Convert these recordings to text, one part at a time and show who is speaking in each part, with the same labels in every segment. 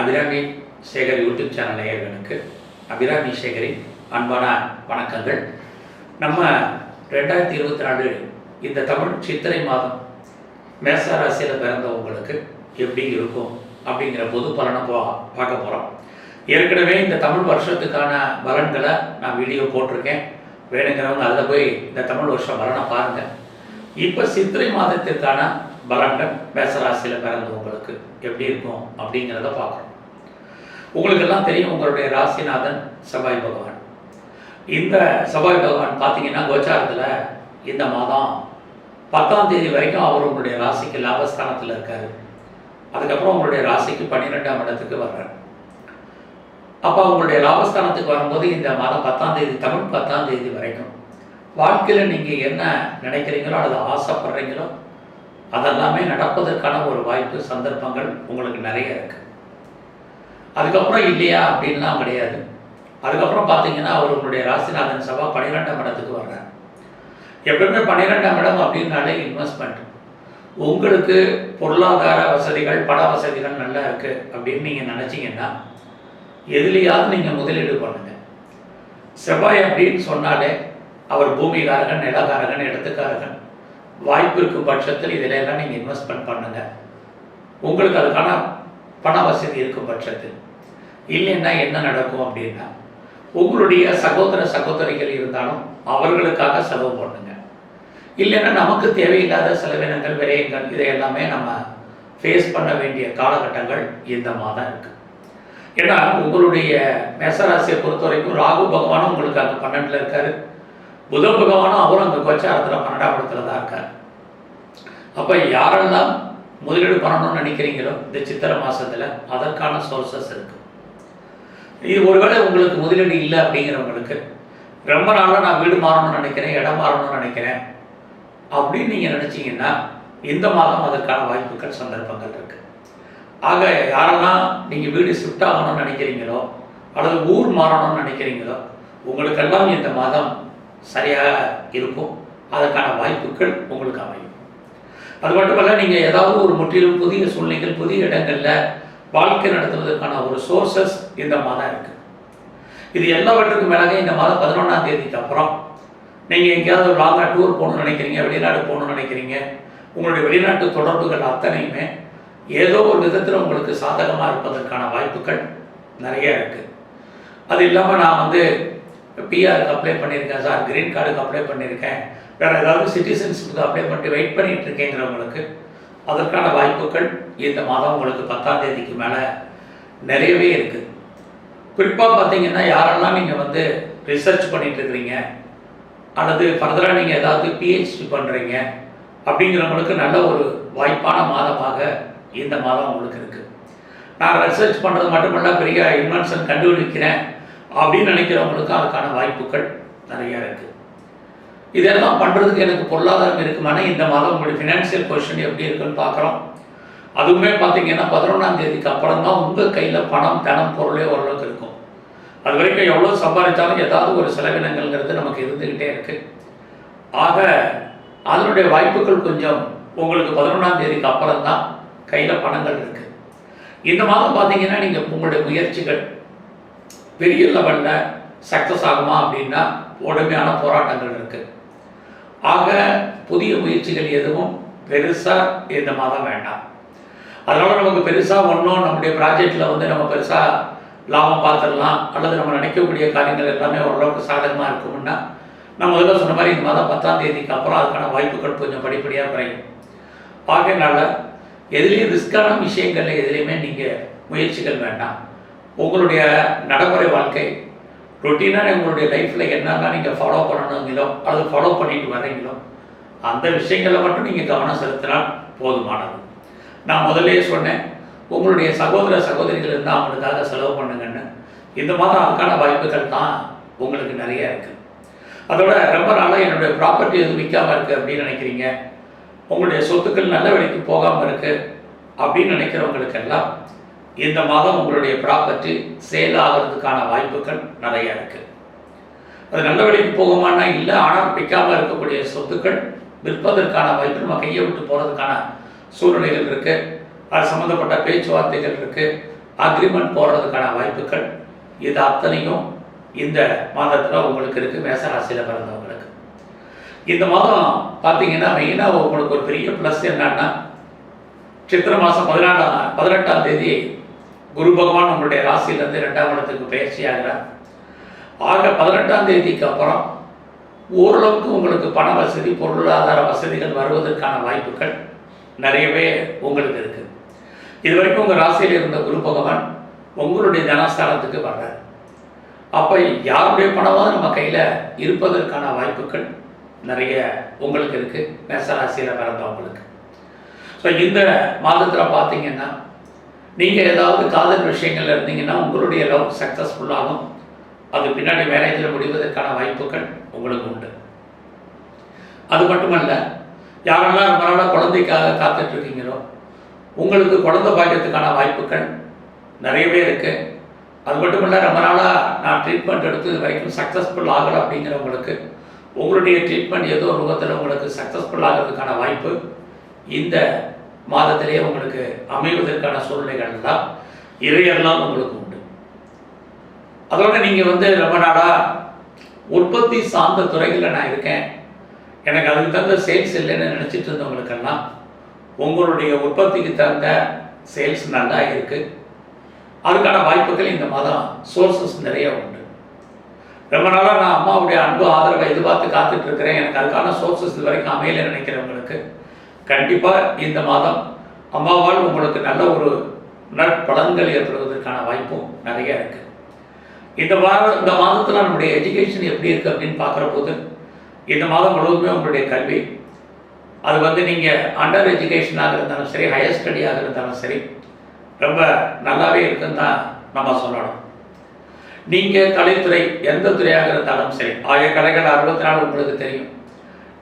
Speaker 1: Abirami Sekar YouTube channel நேயர்களுக்கு அபிராமி சேகரின் அன்பான வணக்கங்கள். நம்ம ரெண்டாயிரத்தி இருபத்தி நாலு இந்த தமிழ் சித்திரை மாதம் மேச ராசியில் பிறந்தவங்களுக்கு எப்படி இருக்கும் அப்படிங்கிற பொது பலனை போ பார்க்க போகிறோம் ஏற்கனவே இந்த தமிழ் வருஷத்துக்கான பலன்களை நான் வீடியோ போட்டிருக்கேன். வேணுங்கிறவங்க அதில் போய் இந்த தமிழ் வருஷம் பலனை பாருங்கள் இப்போ சித்திரை மாதத்திற்கான பலன்கள் மேசராசியில் பிறந்தவங்களுக்கு எப்படி இருக்கும் அப்படிங்கிறத பார்க்கணும். உங்களுக்கெல்லாம் தெரியும் உங்களுடைய ராசிநாதன் செவ்வாய் பகவான். இந்த செவ்வாய் பகவான் பார்த்தீங்கன்னா கோச்சாரத்தில் இந்த மாதம் பத்தாம் தேதி வரைக்கும் அவர் உங்களுடைய ராசிக்கு லாபஸ்தானத்தில் இருக்கார். அதுக்கப்புறம் உங்களுடைய ராசிக்கு பன்னிரெண்டாம் இடத்துக்கு வர்றார். அப்போ உங்களுடைய லாபஸ்தானத்துக்கு வரும்போது இந்த மாதம் பத்தாம் தேதி தமிழ் பத்தாம் தேதி வரைக்கும் வாழ்க்கையில் நீங்கள் என்ன நினைக்கிறீங்களோ அல்லது ஆசைப்படுறீங்களோ அதெல்லாமே நடப்பதற்கான ஒரு வாய்ப்பு சந்தர்ப்பங்கள் உங்களுக்கு நிறைய இருக்கு. அதுக்கப்புறம் இல்லையா அப்படின்லாம் கிடையாது. அதுக்கப்புறம் பார்த்தீங்கன்னா அவர் உங்களுடைய ராசிநாதன் சபா பன்னிரெண்டாம் இடத்துக்கு வர்றார். எப்பவுமே பன்னிரெண்டாம் இடம் அப்படின்னாலே இன்வெஸ்ட்மெண்ட் உங்களுக்கு பொருளாதார வசதிகள் பண வசதிகள் நல்லா இருக்குது அப்படின்னு நீங்கள் நினச்சிங்கன்னா எதுலேயாவது நீங்கள் முதலீடு பண்ணுங்கள் செவ்வாய் அப்படின்னு சொன்னாலே அவர் பூமிகாரகன் நிலகாரகன் இடத்துக்காரகன் வாய்ப்பு இருக்கும் பட்சத்தில் இதில் எல்லாம் நீங்கள் இன்வெஸ்ட்மெண்ட் பண்ணுங்க. உங்களுக்கு அதுக்கான பண வசதி இருக்கும் பட்சத்தில். இல்லைன்னா என்ன நடக்கும் அப்படின்னா உங்களுடைய சகோதர சகோதரிகள் இருந்தாலும் அவர்களுக்காக செலவு பண்ணுங்க. இல்லைன்னா நமக்கு தேவையில்லாத செலவினங்கள் விரயங்கள் இதை எல்லாமே நம்ம ஃபேஸ் பண்ண வேண்டிய காலகட்டங்கள் இந்த மாதம் இருக்கு. ஏன்னா உங்களுடைய மேசராசியை பொறுத்த வரைக்கும் ராகு பகவானும் உங்களுக்கு அங்கே பன்னெண்டில் இருக்காரு. புத பகவானும் அவரும் அங்கே கோச்சாரத்தில் பன்னெண்டாம் இடத்துல தான் இருக்கார். அப்போ யாரெல்லாம் முதலீடு பண்ணணும்னு நினைக்கிறீங்களோ இந்த சித்திரை மாதத்தில் அதற்கான சோர்சஸ் இருக்கு. இது ஒருவேளை உங்களுக்கு முதலீடு இல்லை அப்படிங்கிறவங்களுக்கு ரொம்ப நாளாக நான் வீடு மாறணும்னு நினைக்கிறேன் இடம் மாறணும்னு நினைக்கிறேன் அப்படின்னு நீங்கள் நினச்சிங்கன்னா இந்த மாதம் அதற்கான வாய்ப்புகள் சந்தர்ப்பங்கள் இருக்கு. ஆக யாரெல்லாம் நீங்கள் வீடு ஷிஃப்ட் ஆகணும்னு நினைக்கிறீங்களோ அல்லது ஊர் மாறணும்னு நினைக்கிறீங்களோ உங்களுக்கெல்லாம் இந்த மாதம் சரியாக இருக்கும். அதற்கான வாய்ப்புகள் உங்களுக்கு அமையும். அது மட்டுமல்ல நீங்கள் ஏதாவது ஒரு முற்றிலும் புதிய சூழ்நிலைகள் புதிய இடங்களில் வாழ்க்கை நடத்துவதற்கான ஒரு சோர்சஸ் இந்த மாதம் இருக்குது இது எல்லாவற்றுக்கும் மேலாக இந்த மாதம் பதினொன்றாம் தேதிக்கு அப்புறம் நீங்கள் எங்கேயாவது லாங்காக டூர் போகணும்னு நினைக்கிறீங்க வெளிநாடு போகணும்னு நினைக்கிறீங்க உங்களுடைய வெளிநாட்டு தொடர்புகள் அத்தனையுமே ஏதோ ஒரு விதத்தில் உங்களுக்கு சாதகமாக இருப்பதற்கான வாய்ப்புகள் நிறைய இருக்குது அது இல்லாமல் நான் வந்து பிஆருக்கு அப்ளை பண்ணியிருக்கேன் சார் கிரீன் கார்டுக்கு அப்ளை பண்ணியிருக்கேன். வேறு ஏதாவது சிட்டிசன்ஷிப்புக்கு அப்ளை பண்ணிட்டு வெயிட் பண்ணிட்டு இருக்கேங்கிறவங்களுக்கு அதற்கான வாய்ப்புகள் இந்த மாதம் உங்களுக்கு பத்தாம் தேதிக்கு மேலே நிறையவே இருக்குது குறிப்பாக பார்த்தீங்கன்னா யாரெல்லாம் நீங்கள் வந்து ரிசர்ச் பண்ணிட்டு இருக்கிறீங்க அல்லது ஃபர்தராக நீங்கள் ஏதாவது பிஹெச்டி பண்ணுறீங்க அப்படிங்கிறவங்களுக்கு நல்ல ஒரு வாய்ப்பான மாதமாக இந்த மாதம் உங்களுக்கு இருக்குது நான் ரிசர்ச் பண்ணுறது மட்டுமல்ல பெரிய இன்வென்ஷன் கண்டுபிடிக்கிறேன். அப்படின்னு நினைக்கிறவங்களுக்கும் அதுக்கான வாய்ப்புகள் நிறைய இருக்குது இதெல்லாம் பண்ணுறதுக்கு எனக்கு பொருளாதாரம் இருக்குமானா இந்த மாதம் உங்களுடைய ஃபினான்ஷியல் பொசிஷன் எப்படி இருக்குன்னு பார்க்குறோம். அதுவுமே பார்த்தீங்கன்னா பதினொன்றாம் தேதிக்கு அப்புறம் தான் உங்கள் கையில் பணம் தனம் பொருளே ஓரளவுக்கு இருக்கும். அது வரைக்கும் எவ்வளோ சம்பாதிச்சாலும் ஏதாவது ஒரு செலவினங்கள்ங்கிறது நமக்கு இருந்துக்கிட்டே இருக்கு. ஆக அதனுடைய வாய்ப்புகள் கொஞ்சம் உங்களுக்கு பதினொன்றாம் தேதிக்கு அப்புறம் தான் கையில் பணங்கள் இருக்குது இந்த மாதம் பார்த்தீங்கன்னா நீங்கள் உங்களுடைய முயற்சிகள் பெரிய லெவலில் சக்ஸஸ் ஆகுமா அப்படின்னா உடமையான போராட்டங்கள் இருக்குது ஆக புதிய முயற்சிகள் எதுவும் பெருசாக இந்த மாதம் வேண்டாம். அதனால் நமக்கு பெருசாக ஒன்றும் நம்முடைய ப்ராஜெக்டில் வந்து நம்ம பெருசாக லாபம் பார்த்துடலாம் அல்லது நம்ம நினைக்கக்கூடிய காரியங்கள் எல்லாமே ஓரளவுக்கு சாதகமாக இருக்கும்னா நம்ம முதல்ல சொன்ன மாதிரி இந்த மாதம் பத்தாம் தேதிக்கு அப்புறம் அதுக்கான வாய்ப்புகள் கொஞ்சம் படிப்படியாக குறையும். ஆகையினால எதுலேயும் ரிஸ்க்கான விஷயங்களில் எதுலேயுமே நீங்கள் முயற்சிகள் வேண்டாம். உங்களுடைய நடைமுறை வாழ்க்கை ரொட்டீனாக உங்களுடைய லைஃப்பில் என்னெல்லாம் நீங்கள் ஃபாலோ பண்ணணுங்களோ அல்லது ஃபாலோ பண்ணிட்டு வர்றீங்களோ அந்த விஷயங்களில் மட்டும் நீங்கள் கவனம் செலுத்தினால் போதுமானது. நான் முதல்லயே சொன்னேன் உங்களுடைய சகோதர சகோதரிகள் இருந்தால் அவங்களுக்காக செலவு பண்ணுங்கன்னு. இந்த மாதம் அதுக்கான வாய்ப்புகள் தான் உங்களுக்கு நிறைய இருக்குது அதோட ரொம்ப நாளாக என்னுடைய ப்ராப்பர்ட்டி எதுவும் விற்காமல் இருக்குது அப்படின்னு நினைக்கிறீங்க. உங்களுடைய சொத்துக்கள் நல்ல வழிக்கு போகாமல் இருக்குது அப்படின்னு நினைக்கிறவங்களுக்கெல்லாம் இந்த மாதம் உங்களுடைய ப்ராப்பர்ட்டி சேல் ஆகிறதுக்கான வாய்ப்புகள் நிறைய இருக்குது அது நல்ல வழிக்கு போகுமானா இல்லை ஆனால் விற்காமல் இருக்கக்கூடிய சொத்துக்கள் விற்பதற்கான வாய்ப்பு நம்ம கையை விட்டு போகிறதுக்கான சூழ்நிலைகள் இருக்குது அது சம்மந்தப்பட்ட பேச்சுவார்த்தைகள் இருக்குது அக்ரிமெண்ட் போடுறதுக்கான வாய்ப்புகள் இது அத்தனையும் இந்த மாதத்தில் உங்களுக்கு இருக்குது மேசராசியில் பிறந்தவங்களுக்கு. இந்த மாதம் பார்த்தீங்கன்னா மெயினாக உங்களுக்கு ஒரு பெரிய ப்ளஸ் என்னன்னா சித்திரை மாதம் பதினாலாம் பதினெட்டாம் தேதி குரு பகவான் உங்களுடைய ராசியிலேருந்து ரெண்டாம் இடத்துக்கு பயிற்சி ஆகிறார் ஆக பதினெட்டாம் தேதிக்கு அப்புறம் ஓரளவுக்கு உங்களுக்கு பண வசதி பொருளாதார வசதிகள் வருவதற்கான வாய்ப்புகள் நிறையவே உங்களுக்கு இருக்குது இது வரைக்கும் உங்கள் ராசியில் இருந்த குரு பகவான் உங்களுடைய தனஸ்தானத்துக்கு வர்றார். அப்போ யாருடைய பணமாவது நம்ம கையில் இருப்பதற்கான வாய்ப்புகள் நிறைய உங்களுக்கு இருக்குது மேசராசியில் பிறந்தவங்களுக்கு. ஸோ இந்த மாதத்தில் பார்த்தீங்கன்னா நீங்கள் ஏதாவது காதல் விஷயங்கள் இருந்தீங்கன்னா உங்களுடைய லவ் சக்ஸஸ்ஃபுல்லாகும் அது பின்னாடி மேரேஜில் முடிவதற்கான வாய்ப்புகள் உங்களுக்கு உண்டு. அது மட்டுமல்ல யாரெல்லாம் ரொம்ப நாளாக குழந்தைக்காக காத்துட்ருக்கீங்களோ உங்களுக்கு குழந்தை பாக்கியத்துக்கான வாய்ப்புகள் நிறையவே இருக்குது அது மட்டும் இல்லை ரொம்ப நாளாக நான் ட்ரீட்மெண்ட் எடுத்து இது வரைக்கும் சக்ஸஸ்ஃபுல் ஆகலை அப்படிங்கிறவங்களுக்கு உங்களுடைய ட்ரீட்மெண்ட் ஏதோ ஒரு உங்களுக்கு சக்ஸஸ்ஃபுல் ஆகிறதுக்கான வாய்ப்பு இந்த மாதத்திலேயே உங்களுக்கு அமைவதற்கான சூழ்நிலைகள் எல்லாம் இறையெல்லாம் உங்களுக்கு உண்டு. அதோட நீங்கள் வந்து ரொம்ப நாளாக உற்பத்தி சார்ந்த துறைகளில் நான் இருக்கேன். எனக்கு அதுக்கு தகுந்த சேல்ஸ் இல்லைன்னு நினச்சிட்டு இருந்தவங்களுக்கெல்லாம் உங்களுடைய உற்பத்திக்கு தகுந்த சேல்ஸ் நல்லா இருக்குது அதுக்கான வாய்ப்புகள் இந்த மாதம் சோர்சஸ் நிறைய உண்டு. ரொம்ப நாளாக நான் அம்மாவுடைய அன்பு ஆதரவை எதிர்பார்த்து காத்துட்ருக்கிறேன் எனக்கு அதுக்கான சோர்சஸ் இது வரைக்கும் அமையல நினைக்கிறவங்களுக்கு கண்டிப்பாக இந்த மாதம் அம்மாவால் உங்களுக்கு நல்ல ஒரு நற்பலன்கள் ஏற்படுவதற்கான வாய்ப்பும் நிறைய இருக்குது இந்த வாரம் இந்த மாதத்தில் நம்முடைய எஜுகேஷன் எப்படி இருக்குது அப்படின்னு பார்க்குற போது இந்த மாதம் முழுவதுமே உங்களுடைய கல்வி அது வந்து நீங்கள் அண்டர் எஜுகேஷனாக இருந்தாலும் சரி ஹையர் ஸ்டடியாக இருந்தாலும் சரி ரொம்ப நல்லாவே இருக்குன்னு தான் நம்ம சொல்லணும். நீங்கள் கலைத்துறை எந்த துறையாக இருந்தாலும் சரி ஆய கலைகள் அறுபத்தி நாலு உங்களுக்கு தெரியும்.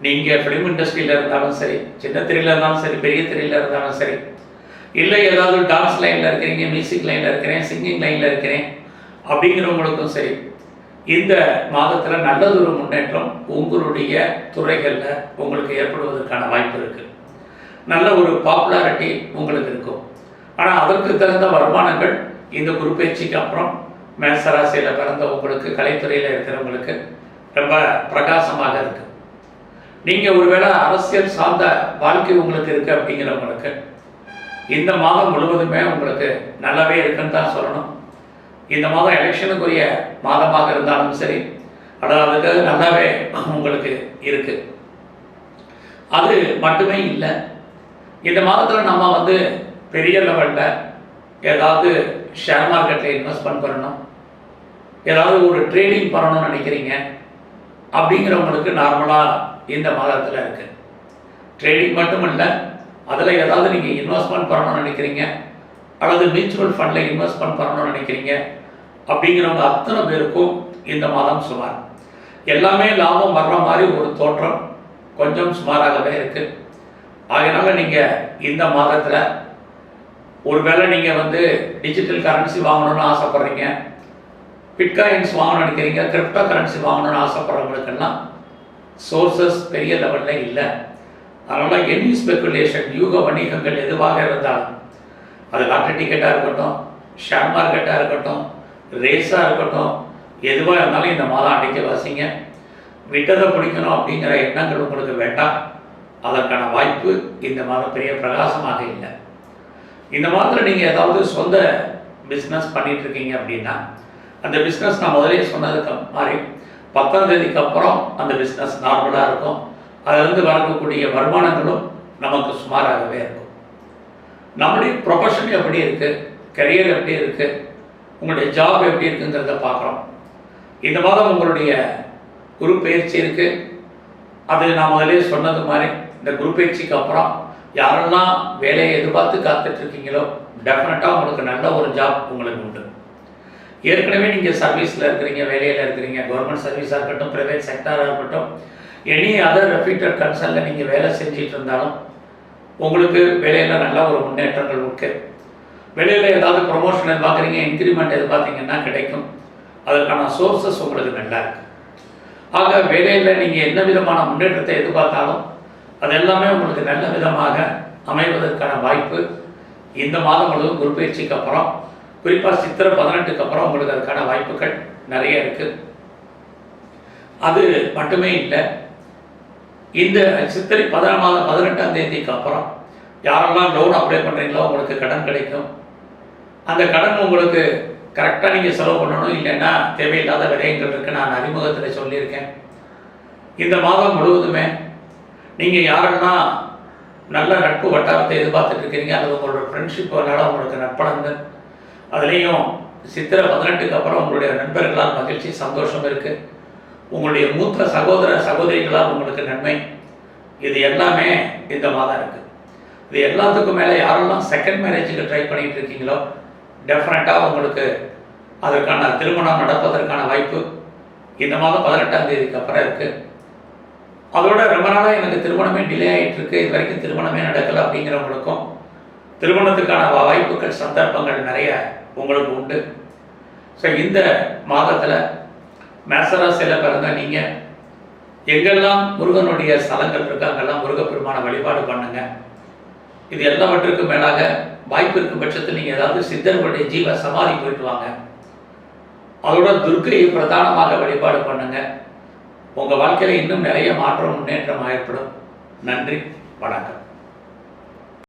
Speaker 1: நீங்கள் ஃபிலிம் இண்டஸ்ட்ரியில் இருந்தாலும் சரி சின்ன திரையில் இருந்தாலும் சரி பெரிய திரையில் இருந்தாலும் சரி இல்லை ஏதாவது டான்ஸ் லைனில் இருக்கிறீங்க மியூசிக் லைனில் இருக்கிறேன் சிங்கிங் லைனில் இருக்கிறேன் அப்படிங்கிறவங்களுக்கும் சரி இந்த மாதத்தில் நல்லதொரு முன்னேற்றம் உங்களுடைய துறைகளில் உங்களுக்கு ஏற்படுவதற்கான வாய்ப்பு இருக்குது நல்ல ஒரு பாப்புலாரிட்டி உங்களுக்கு இருக்கும். ஆனால் அதற்கு தகுந்த வருமானங்கள் இந்த குருப்பெயர்ச்சிக்கு அப்புறம் மேசராசியில் பிறந்த உங்களுக்கு கலைத்துறையில் இருக்கிறவங்களுக்கு ரொம்ப பிரகாசமாக இருக்குது நீங்கள் ஒருவேளை அரசியல் சார்ந்த வாழ்க்கை உங்களுக்கு இருக்குது அப்படிங்கிறவங்களுக்கு இந்த மாதம் முழுவதுமே உங்களுக்கு நல்லாவே இருக்குன்னு தான் சொல்லணும். இந்த மாதம் எலெக்ஷனுக்குரிய மாதமாக இருந்தாலும் சரி அதாவது நல்லாவே உங்களுக்கு இருக்குது அது மட்டுமே இல்லை. இந்த மாதத்தில் நம்ம வந்து பெரிய லெவலில் ஏதாவது ஷேர் மார்க்கெட்டில் இன்வெஸ்ட்மெண்ட் பண்ணணும் ஏதாவது ஒரு ட்ரேடிங் பண்ணணும்னு நினைக்கிறீங்க. அப்படிங்கிறவங்களுக்கு நார்மலாக இந்த மாதத்தில் இருக்குது ட்ரேடிங் மட்டும் இல்லை அதில் ஏதாவது நீங்கள் இன்வெஸ்ட்மெண்ட் பண்ணணும்னு நினைக்கிறீங்க அல்லது மியூச்சுவல் ஃபண்டில் இன்வெஸ்ட்மெண்ட் பண்ணணும்னு நினைக்கிறீங்க அப்படிங்கிறவங்க அத்தனை பேருக்கும் இந்த மாதம் சுமார். எல்லாமே லாபம் வர்ற மாதிரி ஒரு தோற்றம் கொஞ்சம் சுமாராகவே இருக்குது அதனால் நீங்கள் இந்த மாதத்தில் ஒருவேளை நீங்கள் வந்து டிஜிட்டல் கரன்சி வாங்கணும்னு ஆசைப்பட்றீங்க பிட்காயின்ஸ் வாங்கணும்னு நினைக்கிறீங்க கிரிப்டோ கரன்சி வாங்கணும்னு ஆசைப்பட்றவங்களுக்கெல்லாம் சோர்சஸ் பெரிய லெவலில் இல்லை. அதனால் எனி ஸ்பெக்குலேஷன் யூக வணிகங்கள் எதுவாக இருந்தாலும் அது லாட்டரி டிக்கெட்டாக இருக்கட்டும் ஷேர் மார்க்கெட்டாக இருக்கட்டும் ரேஸாக இருக்கட்டும் எதுவாக இருந்தாலும் இந்த மாதம் அடிக்க வாசிங்க. விட்டதை பிடிக்கணும் அப்படிங்கிற எண்ணங்கள் உங்களுக்கு வேண்டாம். அதற்கான வாய்ப்பு இந்த மாதம் பெரிய பிரகாசமாக இல்லை. இந்த மாதத்தில் நீங்கள் ஏதாவது சொந்த பிஸ்னஸ் பண்ணிகிட்ருக்கீங்க அப்படின்னா அந்த பிஸ்னஸ் நான் முதலே சொன்னதுக்கு மாதிரி பத்தாம் தேதிக்கு அப்புறம் அந்த பிஸ்னஸ் நார்மலாக இருக்கும். அதிலிருந்து வரக்கூடிய வருமானங்களும் நமக்கு சுமாராகவே இருக்கும். நம்முடைய ப்ரொஃபஷன் எப்படி இருக்குது கரியர் எப்படி இருக்குது உங்களுடைய ஜாப் எப்படி இருக்குங்கிறத பார்க்குறோம். இந்த மாதம் உங்களுடைய குரு பயிற்சி இருக்குது அது நான் முதலே சொன்னது மாதிரி இந்த குரு பயிற்சிக்கு அப்புறம் யாரெல்லாம் வேலையை எதிர்பார்த்து காத்துட்ருக்கீங்களோ டெஃபினட்டாக உங்களுக்கு நல்ல ஒரு ஜாப் உங்களுக்கு உண்டு. ஏற்கனவே நீங்கள் சர்வீஸில் இருக்கிறீங்க வேலையில் இருக்கிறீங்க கவர்மெண்ட் சர்வீஸாக இருக்கட்டும் ப்ரைவேட் செக்டாராக இருக்கட்டும் எனி அதர் ரெப்யூட்டட் கன்சர்னில் நீங்கள் வேலை செஞ்சிட்டு இருந்தாலும் உங்களுக்கு வேலையில் நல்ல ஒரு முன்னேற்றங்கள் இருக்குது வேலையில் ஏதாவது ப்ரொமோஷன் எதிர்பார்க்குறீங்க இன்க்ரிமெண்ட் எதிர்பார்த்தீங்கன்னா கிடைக்கும். அதற்கான சோர்சஸ் உங்களுக்கு நல்லா இருக்கு. ஆக வேலையில் நீங்கள் என்ன விதமான முன்னேற்றத்தை எதிர்பார்த்தாலும் அது எல்லாமே உங்களுக்கு நல்ல விதமாக அமைவதற்கான வாய்ப்பு இந்த மாதம் முழுவதும் குருப்பயிற்சிக்கு அப்புறம் குறிப்பாக சித்திரை பதினெட்டுக்கு அப்புறம் உங்களுக்கு அதுக்கான வாய்ப்புகள் நிறைய இருக்குது அது மட்டுமே இல்லை இந்த சித்திரை பதினாலாம் பதினெட்டாம் தேதிக்கு அப்புறம் யாரெல்லாம் லோன் அப்ளை பண்ணுறீங்களோ உங்களுக்கு கடன் கிடைக்கும். அந்த கடன் உங்களுக்கு கரெக்டாக நீங்கள் செலவு பண்ணணும் இல்லைன்னா தேவையில்லாத விடயங்கள் இருக்குது நான் அறிமுகத்தில் சொல்லியிருக்கேன். இந்த மாதம் முழுவதுமே நீங்கள் யாரெல்லாம் நல்ல நட்பு வட்டாரத்தை எதிர்பார்த்துட்டு இருக்கிறீங்க அல்லது உங்களோட ஃப்ரெண்ட்ஷிப் விளையாட உங்களுக்கு நட்படங்கள் அதுலேயும் சித்திரை பதினெட்டுக்கு அப்புறம் உங்களுடைய நண்பர்களால் மகிழ்ச்சி சந்தோஷம் இருக்குது உங்களுடைய மூத்த சகோதர சகோதரிகளால் உங்களுக்கு நன்மை. இது எல்லாமே இந்த மாதம் இருக்குது இது எல்லாத்துக்கும் மேலே யாரெல்லாம் செகண்ட் மேரேஜுக்கு ட்ரை பண்ணிகிட்டு இருக்கீங்களோ டெஃபினட்டாக உங்களுக்கு அதற்கான திருமணம் நடப்பதற்கான வாய்ப்பு இந்த மாதம் பதினெட்டாம் தேதிக்கு அப்புறம் இருக்குது அதோட ரொம்ப நாளாக எனக்கு திருமணமே டிலே ஆகிட்டு இருக்கு. இது வரைக்கும் திருமணமே நடக்கலை அப்படிங்கிறவங்களுக்கும் திருமணத்துக்கான வா- வாய்ப்புகள் சந்தர்ப்பங்கள் நிறைய உங்களுக்கு உண்டு. ஸோ இந்த மாதத்தில் மேசராசியில் பிறந்த நீங்கள் எங்கெல்லாம் முருகனுடைய ஸ்தலங்கள் இருக்கு அங்கெல்லாம் முருகப்பெருமான வழிபாடு பண்ணுங்க. இது எல்லாவற்றுக்கும் மேலாக வாய்ப்பு இருக்கும் பட்சத்தில் நீங்கள் ஏதாவது சித்தர்களுடைய ஜீவ சமாதி போயிட்டு வாங்க. அதோட துர்க்கையை பிரதானமாக வழிபாடு பண்ணுங்க. உங்கள் வாழ்க்கையில் இன்னும் நிறைய மாற்றம் முன்னேற்றம் ஏற்படும். நன்றி வணக்கம்.